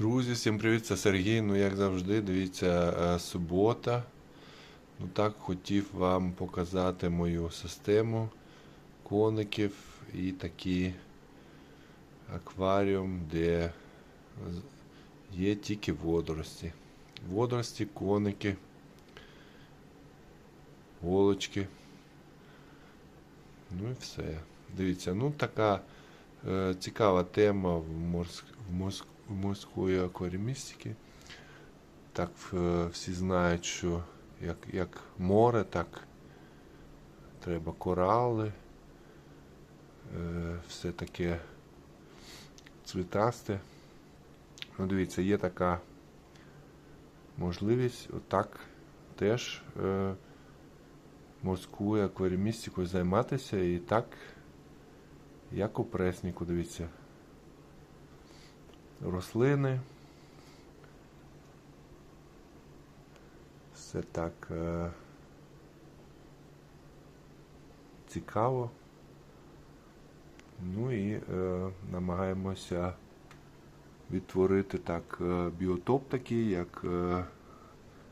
Друзі, всім привіт, це Сергій. Ну, як завжди, дивіться, е, субота. Ну так, хотів вам показати мою систему коників і такий акваріум, де є тільки водорості. Водорості, коники, голочки. Ну і все. Дивіться, ну така е, цікава тема в, морськ, в, морськ, морської акваріумістики. Так е, всі знають, що як, як море, так треба корали. Е, все таке цвітасте. Ну, дивіться, є така можливість отак теж е, морською акваріумістикою займатися і так, як у пресніку, дивіться. Рослини. Все так е, цікаво. Ну і е, намагаємося відтворити так е, біотоп такий, як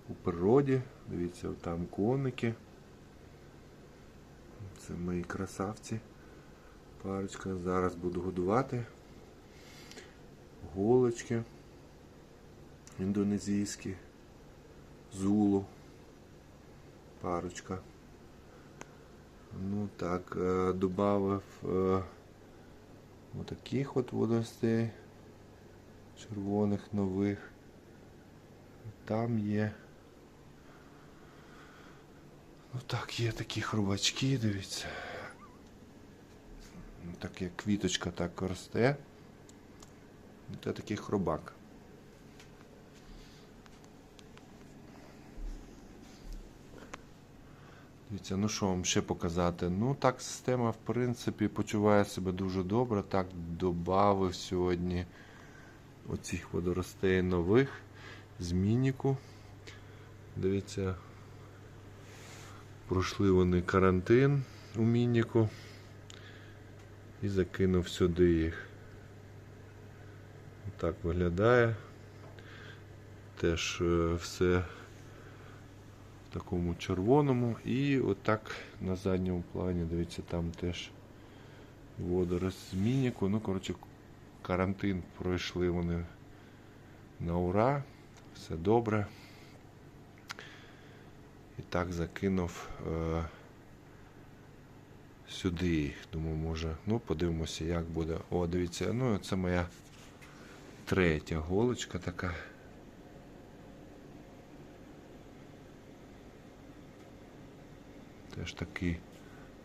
у природі. Дивіться, там коники. Це мої красавці. Парочка. Зараз буду годувати. Голочки індонезійські. Зулу. Парочка. Ну так, е, е, отаких от водостей червоних нових. Там є. Ну так, є такі хрубачки, дивіться. Ну, Так як квіточка так росте. Це такий хробак. Дивіться, ну що вам ще показати? Ну так, система, в принципі, почуває себе дуже добре. Так, додав сьогодні оцих водоростей нових з мініку. Дивіться, пройшли вони карантин у мініку і закинув сюди їх. Так виглядає. Теж е, все в такому червоному. І отак на задньому плані, дивіться, там теж водорос. Ну, коротше, карантин пройшли вони на ура. Все добре. І так закинув е, сюди. Думаю, може. Ну, подивимося, як буде. О, дивіться, ну це моя третя голочка така. Теж такий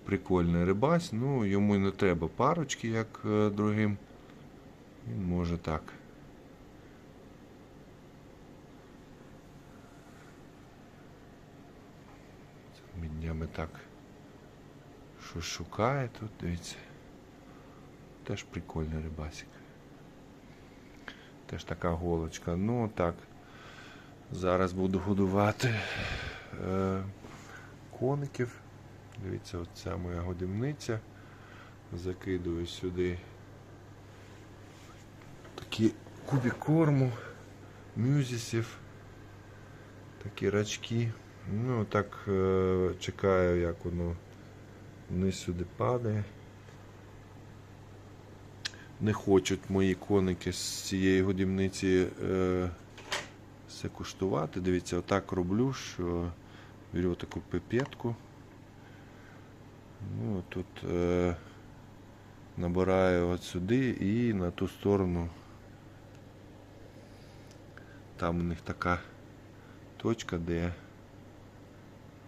прикольний рибась. Ну, йому не треба парочки, як е, другим. Він може так. Цими днями так щось шукає тут, дивіться. Теж прикольний рибасик. Теж така голочка. Ну так. Зараз буду годувати е, коників. Дивіться, оця моя годівниця. Закидую сюди такі кубик корму, мюзісів, такі рачки. Ну, так е, чекаю, як воно вниз сюди падає. Не хочуть мої коники з цієї годівниці е, все куштувати. Дивіться, отак роблю, що беру таку пипетку. Ну, тут е, набираю от сюди і на ту сторону. Там у них така точка, де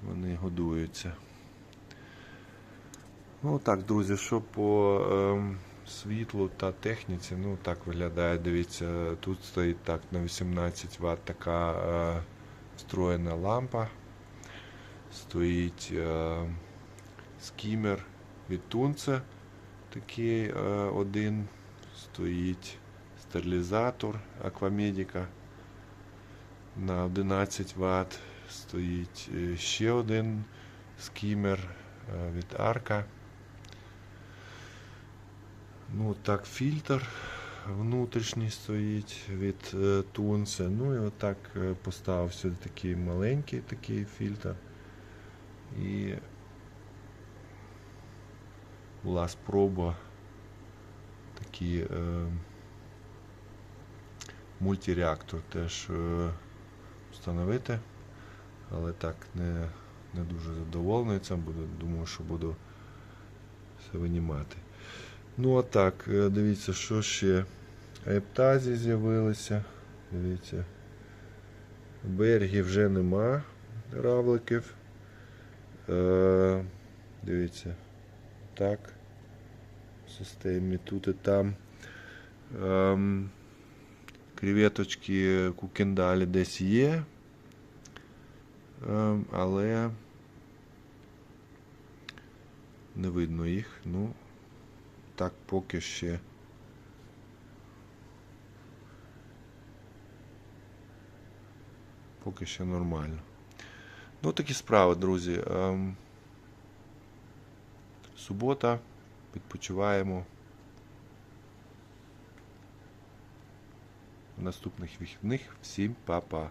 вони годуються. Ну так, друзі, що по ем, світлу та техніці, ну так виглядає, дивіться, тут стоїть так на 18 Вт така е, встроєна лампа. Стоїть е, скімер від Тунце, такий е, один. Стоїть стерилізатор Аквамедіка на 11 Вт. Стоїть е, ще один скімер е, від Арка. Ну, так, фільтр внутрішній стоїть від е, Тунце. Ну і отак е, поставив сюди такий маленький такий фільтр. І була спроба такий е, мультиреактор теж е, встановити. Але так не, не дуже задоволений цим буду. Думаю, що буду все винімати. Ну а так, е, дивіться, що ще. Ептазі з'явилися. Дивіться. Бергі вже нема равликів. Е, дивіться. Так. В системі тут і там. Ем, креветочки кукендалі десь є. Ем, але не видно їх. Ну, так поки ще. Поки ще нормально. Ну, такі справи, друзі. Ем, субота. Відпочиваємо. В наступних вихідних. Всім па-па.